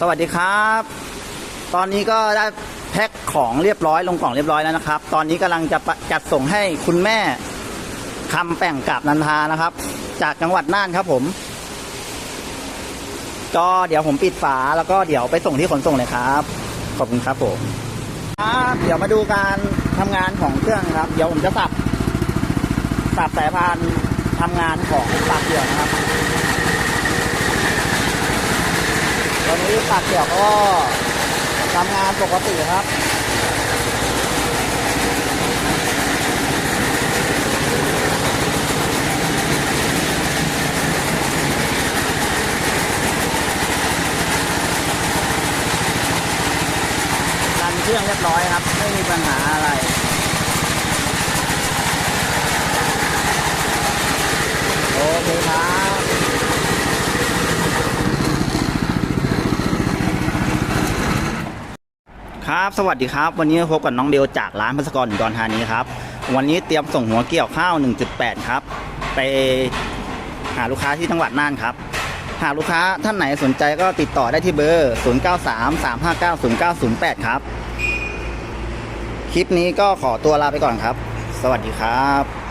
สวัสดีครับ ตอนนี้ก็ได้แพ็คของเรียบร้อยลงกล่องเรียบร้อยแล้วนะครับ ตอนนี้กำลังจะจัดส่งให้คุณแม่คำแป่งกับนันทานะครับ จากจังหวัดน่านครับผม ก็เดี๋ยวผมปิดฝาแล้วก็เดี๋ยวไปส่งที่ขนส่งเลยครับ ขอบคุณครับผมครับเดี๋ยวมาดูการทำงานของเครื่องครับ เดี๋ยวผมจะสับสับสายพานทำงานของปากเดี่ยวนะครับตอน นี้ปากเกี่ยวก็ทำงานปกติครับรันเครื่องเรียบร้อยครับ ไม่มีปัญหาอะไร โอเคครับ ครับสวัสดีครับ วันนี้พบกับน้องเบลจากร้านพัสกรอุดรธานีครับ วันนี้เตรียมส่งหัวเกี่ยวข้าว 1.8 ครับ ไปหาลูกค้าที่จังหวัดน่านครับ หากลูกค้าท่านไหนสนใจก็ติดต่อได้ที่เบอร์ 0933590908 ครับ คลิปนี้ก็ขอตัวลาไปก่อนครับ สวัสดีครับ